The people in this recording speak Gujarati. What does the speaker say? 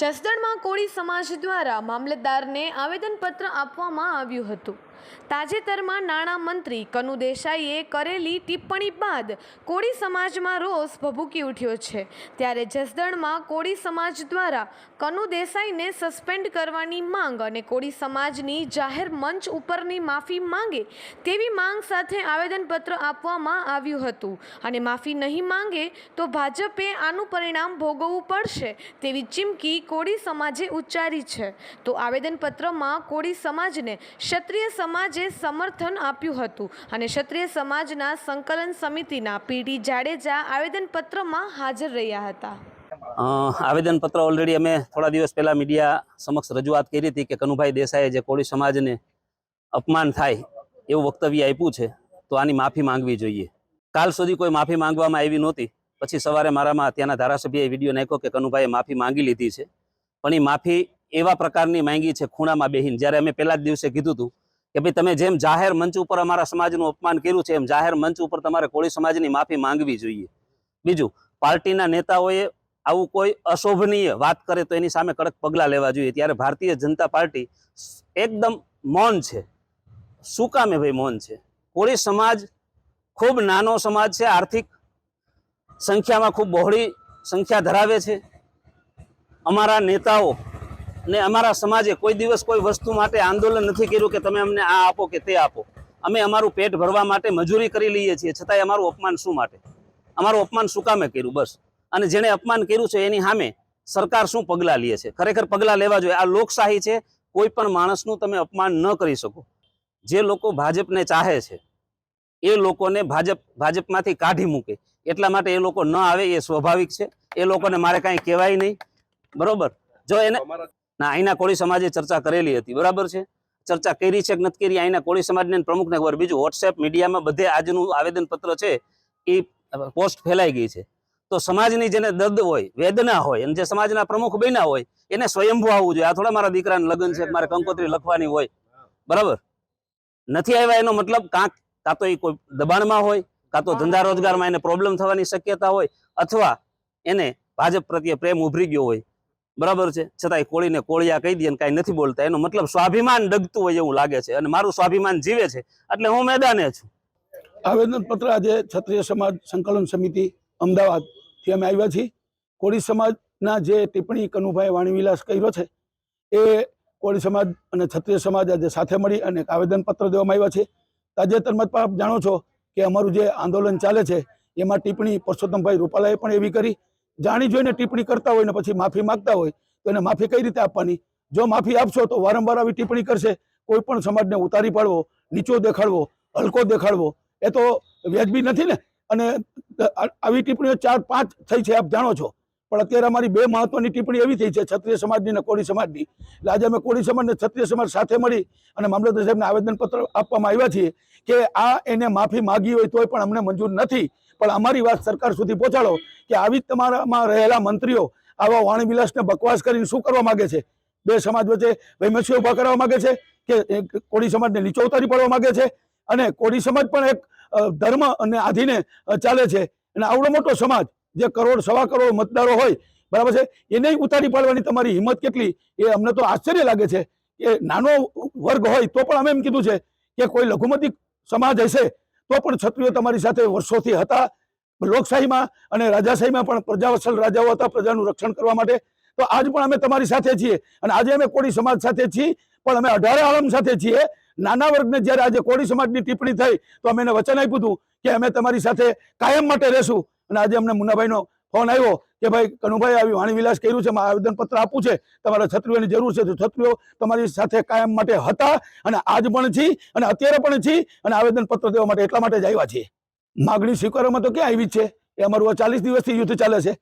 જસદણમાં કોળી સમાજ દ્વારા મામલતદારને આવેદનપત્ર આપવામાં આવ્યું હતું. તાજેતરમાં નાણાં મંત્રી કનુ દેસાઈએ કરેલી ટિપ્પણી બાદ કોળી સમાજમાં રોષ ભભૂકી ઉઠ્યો છે. ત્યારે જસદણમાં કોળી સમાજ દ્વારા કનુ દેસાઈને સસ્પેન્ડ કરવાની માંગ અને કોળી સમાજની જાહેર મંચ ઉપરની માફી માંગે તેવી માંગ સાથે આવેદનપત્ર આપવામાં આવ્યું હતું. અને માફી નહીં માંગે તો ભાજપે આનું પરિણામ ભોગવવું પડશે તેવી ચીમકી કોળી સમાજે ઉચ્ચારી છે. તો આવેદનપત્રમાં કોળી સમાજને ક્ષત્રિય સમાજે સમર્થન આપ્યું હતું અને ક્ષત્રિય સમાજના સંકલન સમિતિના પીડી જાડેજા આવેદનપત્રમાં હાજર રહ્યા હતા. આવેદનપત્ર ઓલરેડી અમે થોડા દિવસ પહેલા મીડિયા સમક્ષ રજૂઆત કરી હતી કે કનુભાઈ દેસાઈએ જે કોળી સમાજને અપમાન થાય એવું વક્તવ્ય આપ્યું છે, તો આની માફી માંગવી જોઈએ. કાલ સુધી કોઈ માફી માંગવામાં આવી નહોતી. પછી સવારે મારામાં ત્યાંના ધારાસભ્યએ વીડિયો નાખ્યો કે કનુભાઈએ માફી માંગી લીધી છે. પણ એ માફી એવા પ્રકારની માંગી છે, ખૂણામાં બેહીન. જ્યારે અમે પહેલા જ દિવસે કીધું હતું કે ભાઈ તમે જેમ જાહેર મંચ ઉપર અમારા સમાજનું અપમાન કર્યું છે, એમ જાહેર મંચ ઉપર તમારે કોળી સમાજની માફી માંગવી જોઈએ. બીજું, પાર્ટીના નેતાઓએ આવું કોઈ અશોભનીય વાત કરે તો એની સામે કડક પગલાં લેવા જોઈએ. ત્યારે ભારતીય જનતા પાર્ટી એકદમ મૌન છે. શું કામે ભાઈ મૌન છે? કોળી સમાજ ખૂબ નાનો સમાજ છે, આર્થિક સંખ્યામાં ખૂબ બહોળી સંખ્યા ધરાવે છે. અમારા નેતાઓ ને અમારા સમાજે કોઈ દિવસ કોઈ વસ્તુ માટે આંદોલન નથી કર્યું કે તમે અમને આ આપો કે તે આપો. અમે અમારું પેટ ભરવા માટે મજૂરી કરી લઈએ છીએ, છતાંય અમારું અપમાન શું માટે? અમારું અપમાન શું કામે કર્યું? બસ. અને જેણે અપમાન કર્યું છે એની સામે સરકાર શું પગલાં લે છે? ખરેખર પગલાં લેવા જોઈએ. આ લોકશાહી છે. કોઈ પણ માણસનું તમે અપમાન ન કરી શકો. જે લોકો ભાજપને ચાહે છે, એ લોકોને ભાજપ, ભાજપમાંથી કાઢી મૂકે. એટલા માટે એ લોકો ન આવે, એ સ્વાભાવિક છે. એ લોકોને મારે કાંઈ કહેવાય નહીં. બરોબર? જો એને ના અહીંના કોળી સમાજે ચર્ચા કરેલી હતી. બરાબર છે? ચર્ચા કરી છે કે નથી કરી? અહીંના કોળી સમાજને પ્રમુખને ખબર. બીજું વોટ્સએપ મીડિયામાં બધે આજનું આવેદનપત્ર છે, એ પોસ્ટ ફેલાઈ ગઈ છે. તો સમાજની જેને દર્દ હોય, વેદના હોય, અને જે સમાજના પ્રમુખ બન્યા હોય, એને સ્વયંભૂ આવવું જોઈએ. આ થોડા મારા દીકરાને લગ્ન છે, મારે કંકોત્રી લખવાની હોય. બરાબર? નથી આવ્યા એનો મતલબ કાંક, કાં તો એ કોઈ દબાણમાં હોય, કાં તો ધંધા રોજગારમાં એને પ્રોબ્લેમ થવાની શક્યતા હોય, અથવા એને ભાજપ પ્રત્યે પ્રેમ ઉભરી ગયો હોય. બરાબર છે? છતાંય કોળીને કોળિયા કહી દે અને કાંઈ નથી બોલતા. એનો મતલબ સ્વાભિમાન ડગતું હોય એવું લાગે છે અને મારું સ્વાભિમાન જીવે છે. એટલે હું મેદાને છું. આવેદન પત્ર આજે ક્ષત્રિય સમાજ સંકલન સમિતિ અમદાવાદથી અમે આવ્યા છીએ. કોળી સમાજના જે ટિપ્પણી કનુભાઈ વાણીવિલાસ કર્યો છે, એ કોળી સમાજ અને ક્ષત્રિય સમાજ આજે સાથે મળી અને આવેદન પત્ર દેવામાં આવ્યા છે. તાજેતરમાં જ આપ જાણો છો કે અમારું જે આંદોલન ચાલે છે, એમાં ટિપ્પણી પરસોત્તમભાઈ રૂપાલાએ પણ એવી કરી. જાણી જોઈને ટિપ્પણી કરતા હોય ને પછી માફી માંગતા હોય, તો એને માફી કઈ રીતે આપવાની? જો માફી આપશો તો વારંવાર આવી ટિપ્પણી કરશે. કોઈ પણ સમાજને ઉતારી પાડવો, નીચો દેખાડવો, હલકો દેખાડવો, એ તો વ્યાજબી નથી ને? અને આવી ટિપ્પણીઓ ચાર, પાંચ થઈ છે, આપ જાણો છો. પણ અત્યારે અમારી બે મહત્વની ટિપ્પણી એવી થઈ છે, ક્ષત્રિય સમાજની અને કોળી સમાજની. એટલે આજે અમે કોળી સમાજ અને ક્ષત્રિય સમાજ સાથે મળી અને મામલતદાર સાહેબને આવેદનપત્ર આપવામાં આવ્યા છીએ કે આ એને માફી માગી હોય તોય પણ અમને મંજૂર નથી. પણ અમારી વાત સરકાર સુધી પહોંચાડો કે આવી તમારામાં રહેલા મંત્રીઓ આવા વાણીવિલાસને બકવાસ કરીને શું કરવા માગે છે? બે સમાજ વચ્ચે વૈમસ્ય ઊભા કરવા માગે છે કે કોળી સમાજને નીચો ઉતારી પાડવા માગે છે? અને કોળી સમાજ પણ એક ધર્મ અને આધીને ચાલે છે. અને આવડો મોટો સમાજ જે કરોડ, સવા કરોડ મતદારો હોય, બરાબર છે? એને ઉતારી પાડવાની તમારી હિંમત કેટલી? એ અમને તો આશ્ચર્ય લાગે છે કે નાનો વર્ગ હોય તો પણ અમે એમ કીધું છે કે કોઈ લઘુમતી સમાજ હશે તો પણ ક્ષત્રિયો તમારી સાથે વર્ષોથી હતા, લોકશાહીમાં અને રાજાશાહીમાં પણ પ્રજાવત્સલ રાજાઓ હતા, પ્રજાનું રક્ષણ કરવા માટે. તો આજ પણ અમે તમારી સાથે છીએ અને આજે અમે કોળી સમાજ સાથે છીએ, પણ અમે અઢારે આલમ સાથે છીએ. નાના વર્ગને જ્યારે આજે કોળી સમાજની ટિપ્પણી થઈ, તો અમે એને વચન આપ્યું હતું કે અમે તમારી સાથે કાયમ માટે રહેશું. અને આજે અમને મુન્નાભાઈનો ફોન આવ્યો કે ભાઈ, કનુભાઈ, આવી વાણી વિલાસ કર્યું છે, મારે આવેદનપત્ર આપવું છે, તમારા છત્રીઓની જરૂર છે, તો છત્રીઓ તમારી સાથે કાયમ માટે હતા અને આજ પણ છી અને અત્યારે પણ છી અને આવેદનપત્ર દેવા માટે એટલા માટે જ આવ્યા છીએ. માગણી સ્વીકારવામાં તો ક્યાં આવી છે? એ અમારું ચાલીસ દિવસથી યુદ્ધ ચાલે છે.